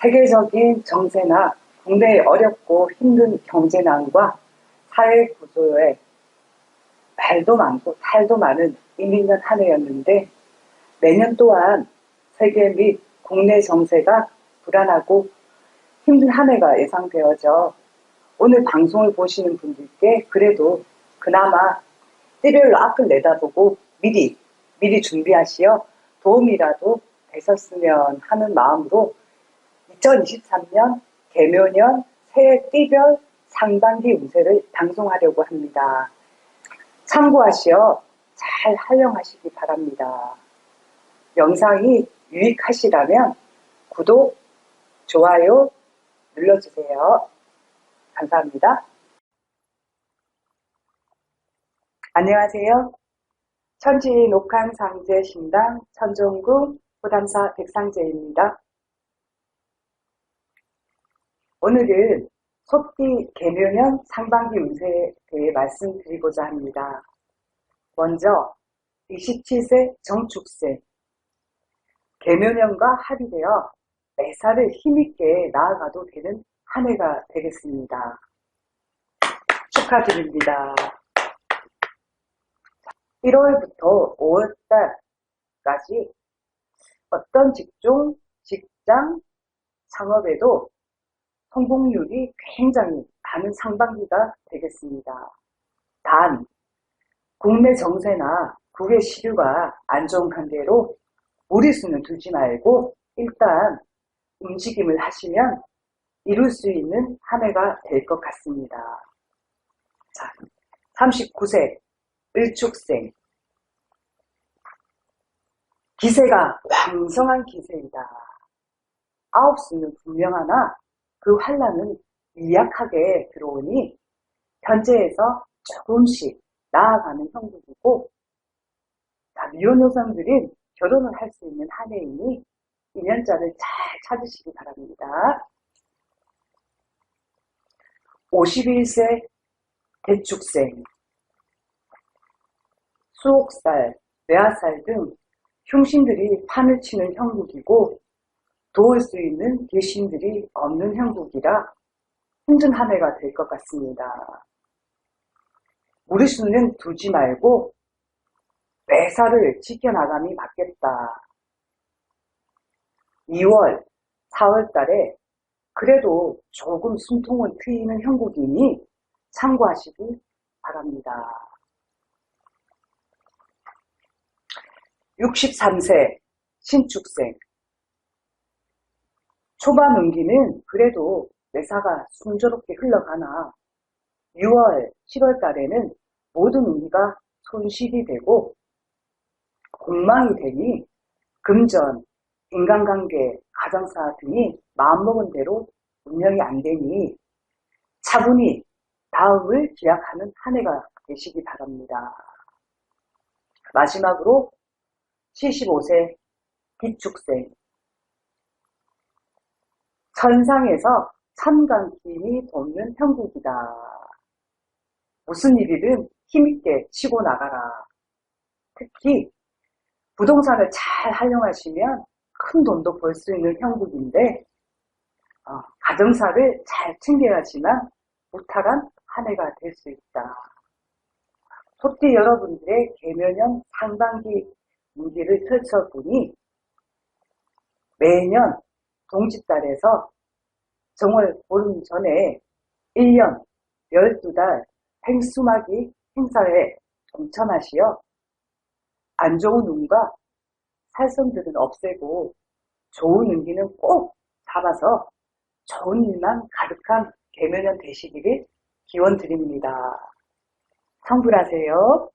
세계적인 정세나 국내의 어렵고 힘든 경제난과 사회 구조에 말도 많고 탈도 많은 이민년 한 해였는데 내년 또한 세계 및 국내 정세가 불안하고 힘든 한 해가 예상되어져 오늘 방송을 보시는 분들께 그래도 그나마 띠별로 앞을 내다보고 미리 미리 준비하시어 도움이라도 되셨으면 하는 마음으로 2023년 개묘년 새해 띠별 상반기 운세를 방송하려고 합니다. 참고하시어 잘 활용하시기 바랍니다. 영상이 유익하시다면 구독, 좋아요 눌러주세요. 감사합니다. 안녕하세요. 천지 녹한 상제 신당 천종구 부담사 백상제입니다. 오늘은 속기 개묘년 상반기 운세에 대해 말씀드리고자 합니다. 먼저 27세 정축세 개묘년과 합의되어 매사를 힘있게 나아가도 되는 한 해가 되겠습니다. 축하드립니다. 1월부터 5월달까지 어떤 직종, 직장, 상업에도 성공률이 굉장히 많은 상반기가 되겠습니다. 단, 국내 정세나 국외 시류가 안 좋은 관계로 무리수는 두지 말고 일단 움직임을 하시면 이룰 수 있는 한 해가 될 것 같습니다. 자, 39세 을축생 기세가 왕성한 기세이다. 아홉 수는 분명하나 그 환란은 미약하게 들어오니 현재에서 조금씩 나아가는 형국이고 미혼 여성들은 결혼을 할 수 있는 한 해이니 인연자를 잘 찾으시기 바랍니다. 51세 대축생 수옥살, 외화살 등 흉신들이 판을 치는 형국이고 도울 수 있는 계신들이 없는 형국이라 힘든 한 해가 될 것 같습니다. 무리수는 두지 말고 매사를 지켜나감이 맞겠다. 2월, 4월 달에 그래도 조금 숨통은 트이는 형국이니 참고하시기 바랍니다. 63세 신축생 초반 운기는 그래도 매사가 순조롭게 흘러가나 6월, 7월 달에는 모든 운기가 손실이 되고 공망이 되니 금전, 인간관계, 가정사 등이 마음먹은 대로 운영이 안 되니 차분히 다음을 기약하는 한 해가 되시기 바랍니다. 마지막으로 75세 비축생 천상에서 참관팀이 돕는 형국이다. 무슨 일이든 힘있게 치고 나가라. 특히 부동산을 잘 활용하시면 큰 돈도 벌 수 있는 형국인데 어, 가정사를 잘 챙겨야지만 무탈한 한 해가 될 수 있다. 소띠 여러분들의 개면년 상반기 무기를 펼쳐보니 매년 동짓달에서 정월 보름 전에 1년 12달 행수막이 행사에 동참하시어 안 좋은 운과 살성들은 없애고 좋은 운기는 꼭 잡아서 좋은 일만 가득한 개면년 되시기를 기원 드립니다. 성불하세요.